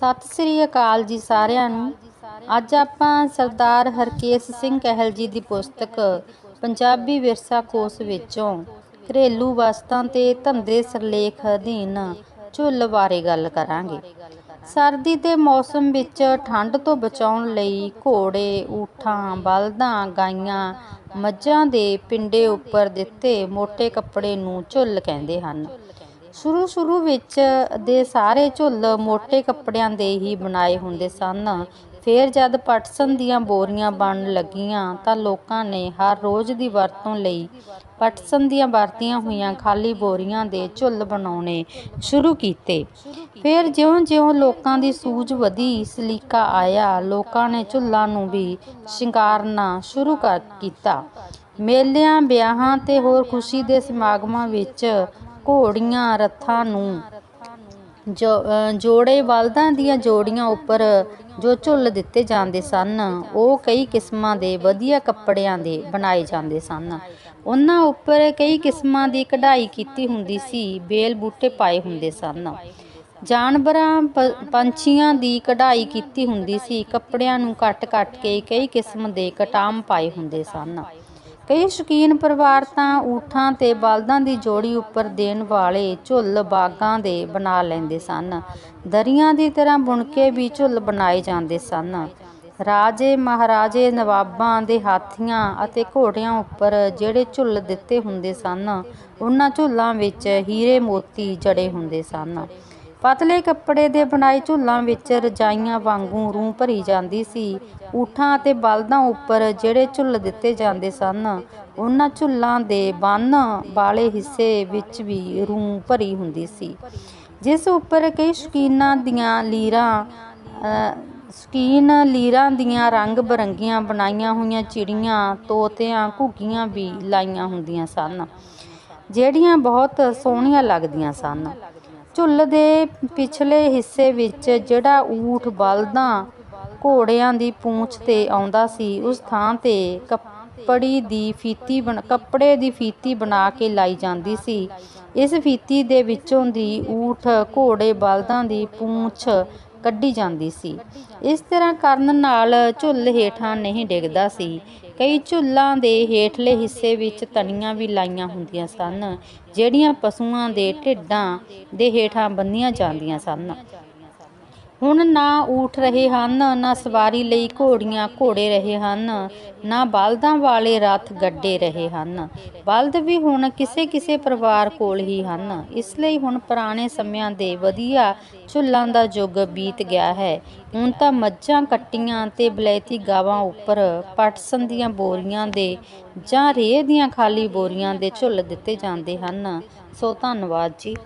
ਸਤਿ ਸ੍ਰੀ ਅਕਾਲ ਜੀ ਸਾਰਿਆਂ ਨੂੰ। ਅੱਜ ਆਪਾਂ ਸਰਦਾਰ ਹਰਕੇਸ਼ ਸਿੰਘ ਕਹਿਲ ਜੀ ਦੀ ਪੁਸਤਕ ਪੰਜਾਬੀ ਵਿਰਸਾ ਕੋਸ਼ ਵਿੱਚੋਂ ਘਰੇਲੂ ਵਸਤਾਂ ਤੇ ਧੰਦੇ ਸਰਲੇਖ ਅਧੀਨ ਝੁੱਲ ਬਾਰੇ ਗੱਲ ਕਰਾਂਗੇ। ਸਰਦੀ ਦੇ ਮੌਸਮ ਵਿੱਚ ਠੰਡ ਤੋਂ ਬਚਾਉਣ ਲਈ ਘੋੜੇ, ਊਠਾਂ, ਬਲਦਾਂ, ਗਾਈਆਂ, ਮੱਝਾਂ ਦੇ ਪਿੰਡੇ ਉੱਪਰ ਦਿੱਤੇ ਮੋٹے ਕੱਪੜੇ ਨੂੰ ਝੁੱਲ ਕਹਿੰਦੇ ਹਨ। ਸ਼ੁਰੂ ਸ਼ੁਰੂ ਵਿੱਚ ਦੇ ਸਾਰੇ ਝੁੱਲ ਮੋٹے ਕੱਪੜਿਆਂ ਦੇ ਹੀ ਬਣਾਏ ਹੁੰਦੇ ਸਨ। ਫਿਰ ਜਦ ਪਟਸਨ ਦੀਆਂ ਬੋਰੀਆਂ ਬਣਨ ਲੱਗੀਆਂ ਤਾਂ ਲੋਕਾਂ ਨੇ ਹਰ ਰੋਜ਼ ਦੀ ਵਰਤੋਂ ਲਈ ਪਟਸਨ ਦੀਆਂ ਵਰਤੀਆਂ ਹੋਈਆਂ ਖਾਲੀ ਬੋਰੀਆਂ ਦੇ ਝੁੱਲ ਬਣਾਉਣੇ ਸ਼ੁਰੂ ਕੀਤੇ। ਫਿਰ ਜਿਉਂ-ਜਿਉਂ ਲੋਕਾਂ ਦੀ ਸੂਝ ਵਧੀ, ਸਲੀਕਾ ਆਇਆ, ਲੋਕਾਂ ਨੇ ਝੁੱਲਾਂ ਨੂੰ ਵੀ ਸ਼ਿੰਗਾਰਨਾ ਸ਼ੁਰੂ ਕਰ ਕੀਤਾ। ਮੇਲਿਆਂ, ਵਿਆਹਾਂ ਤੇ ਹੋਰ ਖੁਸ਼ੀ ਦੇ ਸਮਾਗਮਾਂ ਵਿੱਚ ਘੋੜੀਆਂ ਰੱਥਾਂ ਨੂੰ। ਜੋੜੇ ਬਲਦਾਂ ਦੀਆਂ ਜੋੜੀਆਂ ਉੱਪਰ ਜੋ ਝੁੱਲ ਦਿੱਤੇ ਜਾਂਦੇ ਸਨ, ਉਹ ਕਈ ਕਿਸਮਾਂ ਦੇ ਵਧੀਆ ਕੱਪੜਿਆਂ ਦੇ ਬਣਾਏ ਜਾਂਦੇ ਸਨ। ਉਹਨਾਂ ਉੱਪਰ ਕਈ ਕਿਸਮਾਂ ਦੀ ਕਢਾਈ ਕੀਤੀ ਹੁੰਦੀ ਸੀ, ਬੇਲ ਬੂਟੇ ਪਾਏ ਹੁੰਦੇ ਸਨ। ਜਾਨਵਰਾਂ ਪੰਛੀਆਂ ਦੀ ਕਢਾਈ ਕੀਤੀ ਹੁੰਦੀ ਸੀ, ਕੱਪੜਿਆਂ ਨੂੰ ਕੱਟ-ਕੱਟ ਕੇ ਕਈ ਕਿਸਮ ਦੇ ਕਟਾਮ ਪਾਏ ਹੁੰਦੇ ਸਨ। ਕਈ ਸ਼ੌਕੀਨ ਪਰਿਵਾਰ ਤਾਂ ਊਠਾਂ ਤੇ ਬਲਦਾਂ ਦੀ ਜੋੜੀ ਉੱਪਰ ਦੇਣ ਵਾਲੇ ਝੁੱਲ ਬਾਗਾਂ ਦੇ ਬਣਾ ਲੈਂਦੇ ਸਨ। ਦਰੀਆਂ ਦੀ ਤਰ੍ਹਾਂ ਬੁਣ ਕੇ ਵੀ ਝੁੱਲ ਬਣਾਏ ਜਾਂਦੇ ਸਨ। ਰਾਜੇ ਮਹਾਰਾਜੇ ਨਵਾਬਾਂ ਦੇ ਹਾਥੀਆਂ ਅਤੇ ਘੋੜਿਆਂ ਉੱਪਰ ਜਿਹੜੇ ਝੁੱਲ ਦਿੱਤੇ ਹੁੰਦੇ ਸਨ, ਉਹਨਾਂ ਝੁੱਲਾਂ ਵਿੱਚ ਹੀਰੇ ਮੋਤੀ ਜੜੇ ਹੁੰਦੇ ਸਨ। ਪਤਲੇ ਕੱਪੜੇ ਦੇ ਬਣਾਏ ਝੁੱਲਾਂ ਵਿੱਚ ਰਜਾਈਆਂ ਵਾਂਗੂੰ ਰੂੰ ਭਰੀ ਜਾਂਦੀ ਸੀ। ਊਠਾਂ ਅਤੇ ਬਲਦਾਂ ਉੱਪਰ ਜਿਹੜੇ ਝੁੱਲ ਦਿੱਤੇ ਜਾਂਦੇ ਸਨ, ਉਹਨਾਂ ਝੁੱਲਾਂ ਦੇ ਬੰਨ੍ਹ ਵਾਲੇ ਹਿੱਸੇ ਵਿੱਚ ਵੀ ਰੂੰ ਭਰੀ ਹੁੰਦੀ ਸੀ। ਜਿਸ ਉੱਪਰ ਕਈ ਸ਼ੌਕੀਨਾਂ ਦੀਆਂ ਲੀਰਾਂ ਸ਼ੌਕੀਨ ਲੀਰਾਂ ਦੀਆਂ ਰੰਗ ਬਰੰਗੀਆਂ ਬਣਾਈਆਂ ਹੋਈਆਂ ਚਿੜੀਆਂ, ਤੋਤਿਆਂ, ਘੁੱਗੀਆਂ ਵੀ ਲਾਈਆਂ ਹੁੰਦੀਆਂ ਸਨ। ਜਿਹੜੀਆਂ ਬਹੁਤ ਸੋਹਣੀਆਂ ਲੱਗਦੀਆਂ ਸਨ। ਝੁੱਲ ਦੇ ਪਿਛਲੇ ਹਿੱਸੇ ਵਿੱਚ ਜਿਹੜਾ ਊਠ ਬਲਦਾਂ ਘੋੜਿਆਂ ਦੀ ਪੂੰਛ ਤੇ ਆਉਂਦਾ ਸੀ, ਉਸ ਥਾਂ ਤੇ ਕੱਪੜੀ ਦੀ ਫੀਤੀ ਬਣ, ਕੱਪੜੇ ਦੀ ਫੀਤੀ ਬਣਾ ਕੇ ਲਾਈ ਜਾਂਦੀ ਸੀ। ਇਸ ਫੀਤੀ ਦੇ ਵਿੱਚੋਂ ਦੀ ਊਠ ਘੋੜੇ ਬਲਦਾਂ ਦੀ ਪੂੰਛ ਕੱਢੀ ਜਾਂਦੀ ਸੀ। ਇਸ ਤਰ੍ਹਾਂ ਕਰਨ ਨਾਲ ਝੁੱਲ ਹੇਠਾਂ ਨਹੀਂ ਡਿੱਗਦਾ ਸੀ। ਕਈ ਝੁੱਲਾਂ ਦੇ ਹੇਠਲੇ ਹਿੱਸੇ ਵਿੱਚ ਤਣੀਆਂ ਵੀ ਲਾਈਆਂ ਹੁੰਦੀਆਂ ਸਨ, ਜਿਹੜੀਆਂ ਪਸ਼ੂਆਂ ਦੇ ਢਿੱਡਾਂ ਦੇ ਹੇਠਾਂ ਬੰਨੀਆਂ ਜਾਂਦੀਆਂ ਸਨ। ਹੁਣ ਨਾ ਊਠ ਰਹੇ ਹਨ, ਨਾ ਸਵਾਰੀ ਲਈ ਘੋੜੀਆਂ ਘੋੜੇ ਰਹੇ ਹਨ, ਨਾ ਬਲਦਾਂ ਵਾਲੇ ਰੱਥ ਗੱਡੇ ਰਹੇ ਹਨ। ਬਲਦ ਵੀ ਹੁਣ ਕਿਸੇ ਕਿਸੇ ਪਰਿਵਾਰ ਕੋਲ ਹੀ ਹਨ। ਇਸ ਲਈ ਹੁਣ ਪੁਰਾਣੇ ਸਮਿਆਂ ਦੇ ਵਧੀਆ ਝੁੱਲਾਂ ਦਾ ਯੁੱਗ ਬੀਤ ਗਿਆ ਹੈ। ਹੁਣ ਤਾਂ ਮੱਝਾਂ ਕੱਟੀਆਂ ਤੇ ਬਲੈਤੀ ਗਾਵਾਂ ਉੱਪਰ ਪਟਸਨ ਦੀਆਂ ਬੋਰੀਆਂ ਦੇ ਜਾਂ ਰੇਹ ਦੀਆਂ ਖਾਲੀ ਬੋਰੀਆਂ ਦੇ ਝੁੱਲ ਦਿੱਤੇ ਜਾਂਦੇ ਹਨ। ਸੋ ਧੰਨਵਾਦ ਜੀ।